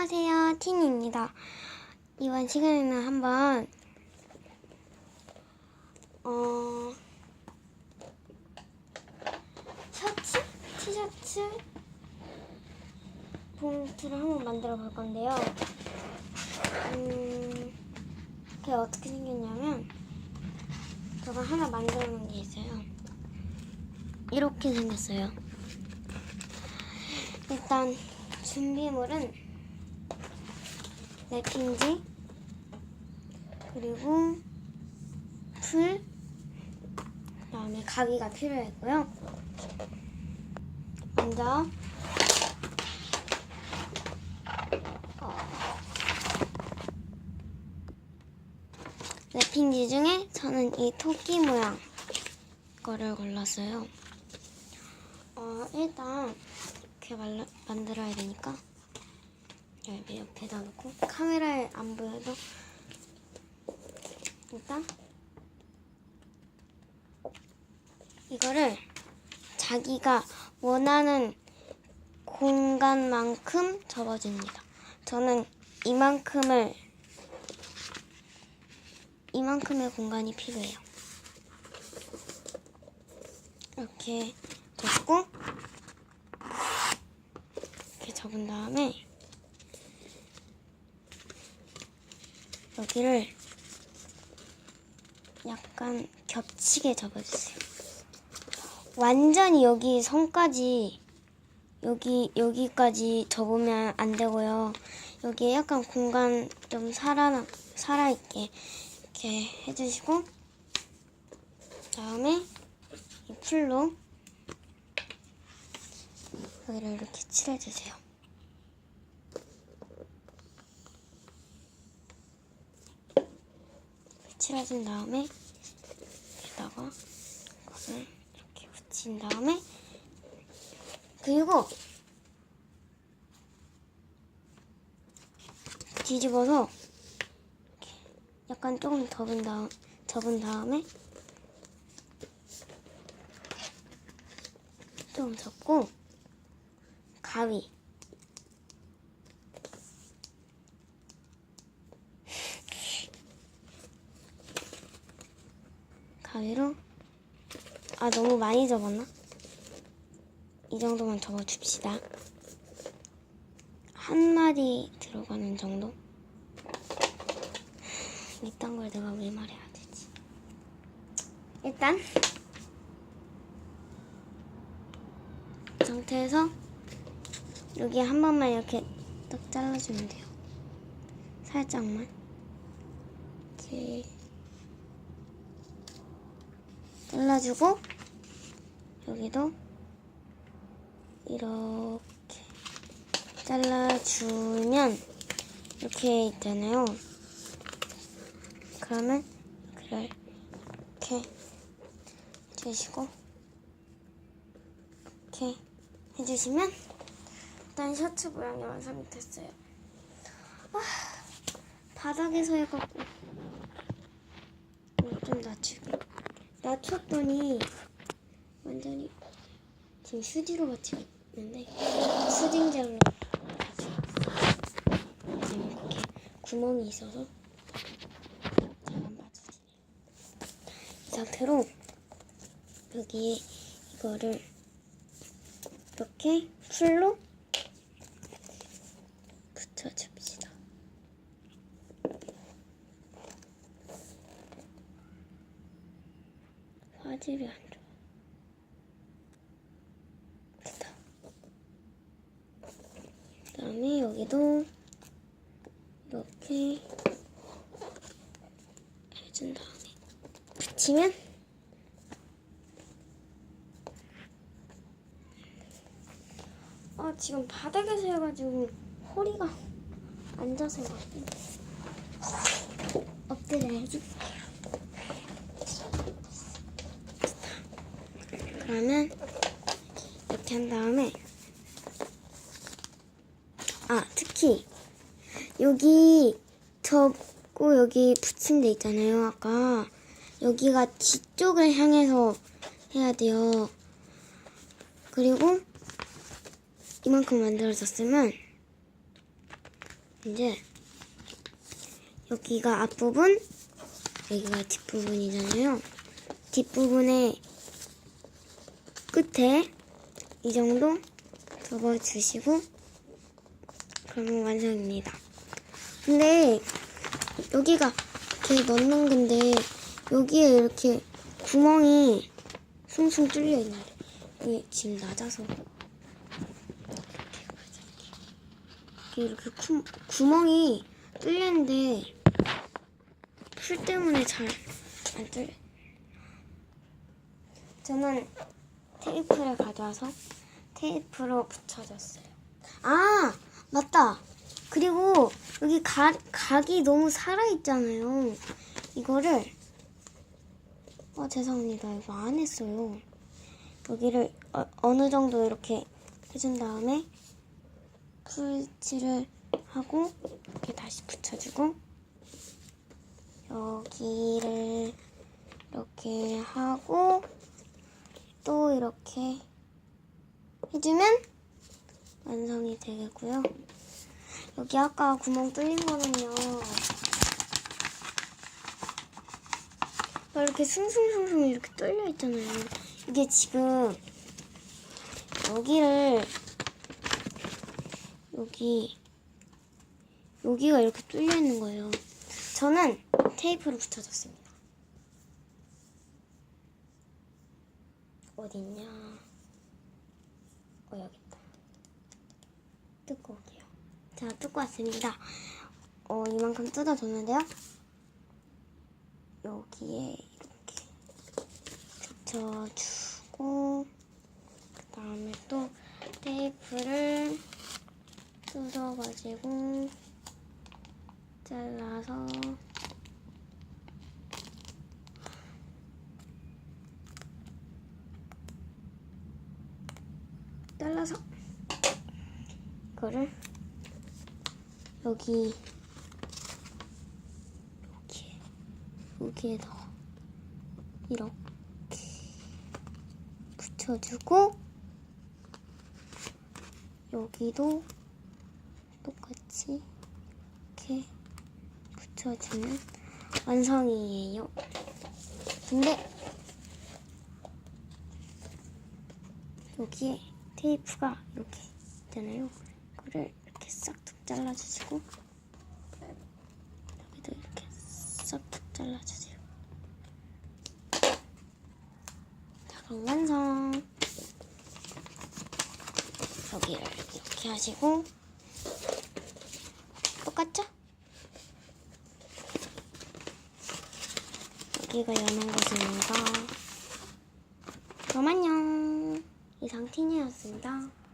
안녕하세요. 티니입니다. 이번 시간에는 한번 어 셔츠? 티셔츠 봉투를 한번 만들어 볼 건데요. 음, 그게 어떻게 생겼냐면 제가 하나 만들어 놓은 게 있어요. 이렇게 생겼어요. 일단 준비물은 랩핑지. 그리고 풀. 그다음에 가위가 필요했고요. 먼저. 어, 랩핑지 중에 저는 이 토끼 모양 거를 골랐어요. 어, 일단 이렇게 말라, 만들어야 되니까 여기 옆에다 놓고 카메라에 안 보여도 일단 이거를 자기가 원하는 공간만큼 접어줍니다. 저는 이만큼을 이만큼의 공간이 필요해요. 이렇게 접고 이렇게 접은 다음에 여기를 약간 겹치게 접어주세요. 완전히 여기 선까지 여기 여기까지 접으면 안 되고요. 여기에 약간 공간 좀 살아 살아 있게 이렇게 해주시고 다음에 이 풀로 여기를 이렇게 칠해주세요. 칠해준 다음에 여기다가 이거를 이렇게 붙인 다음에 그리고 뒤집어서 이렇게 약간 조금 접은 다음 접은 다음에 좀 접고 가위 가위로 아 너무 많이 접었나? 이 정도만 접어줍시다. 한 마디 들어가는 정도? 이딴 걸 내가 왜 말해야 되지? 일단 이 상태에서 여기 한 번만 이렇게 딱 잘라주면 돼요. 살짝만. 이렇게 잘라주고 여기도 이렇게 잘라주면 이렇게 있잖아요. 그러면 이렇게 해주시고 이렇게 해주시면 일단 셔츠 모양이 완성이 됐어요. 아, 바닥에서 해갖고 이거 좀 낮추게 낮췄더니 완전히 지금 휴지로 받치고 있는데 수딩젤로 지금 이렇게 구멍이 있어서 잘안 받쳐지네요. 이 상태로 여기에 이거를 이렇게 풀로 붙여줍시다. 화질이 안 좋아. 됐다. 그 다음에 여기도 이렇게 해준 다음에 붙이면 아 지금 바닥에서 해가지고 허리가 앉아서 해가지고 엎드려야지. 그러면 이렇게 한 다음에 아 특히 여기 접고 여기 붙인 데 있잖아요 아까 여기가 뒤쪽을 향해서 해야 돼요 그리고 이만큼 만들어졌으면 이제 여기가 앞부분, 여기가 뒷부분이잖아요. 뒷부분에 끝에 이 정도 접어주시고 그러면 완성입니다. 근데 여기가 이렇게 넣는 건데 여기에 이렇게 구멍이 숭숭 뚫려 있는데 이게 지금 낮아서 이렇게 이렇게 구, 구멍이 뚫리는데 풀 때문에 잘 안 뚫려. 저는 테이프를 가져와서 테이프로 붙여줬어요. 아 맞다. 그리고 여기 각, 각이 너무 살아있잖아요. 이거를 어 죄송합니다. 이거 안 했어요. 여기를 어, 느 정도 이렇게 해준 다음에 풀칠을 하고 이렇게 다시 붙여주고 여기를 이렇게 하고 또 이렇게 해주면 완성이 되겠고요. 여기 아까 구멍 뚫린 거는요. 이렇게 숭숭숭숭 이렇게 뚫려 있잖아요. 이게 지금 여기를 여기 여기가 이렇게 뚫려 있는 거예요. 저는 테이프를 붙여줬습니다. 어딨냐? 어 여기 있다. 올게요. 자, 뜯고 왔습니다. 어, 이만큼 뜯어줬는데요. 여기에 이렇게 붙여주고, 그 다음에 또 테이프를 뜯어가지고, 잘라서, 잘라서, 이거를 여기 여기 여기에다가 이렇게 붙여주고 여기도 똑같이 이렇게 붙여주면 완성이에요. 근데 여기에 테이프가 이렇게 있잖아요. 이거를 이렇게 싹둑 잘라주시고 여기도 이렇게 싹둑 잘라주세요. 자 그럼 완성. 여기를 이렇게 하시고 똑같죠? 여기가 여는 곳입니다. 그럼 안녕. 이상 티니였습니다.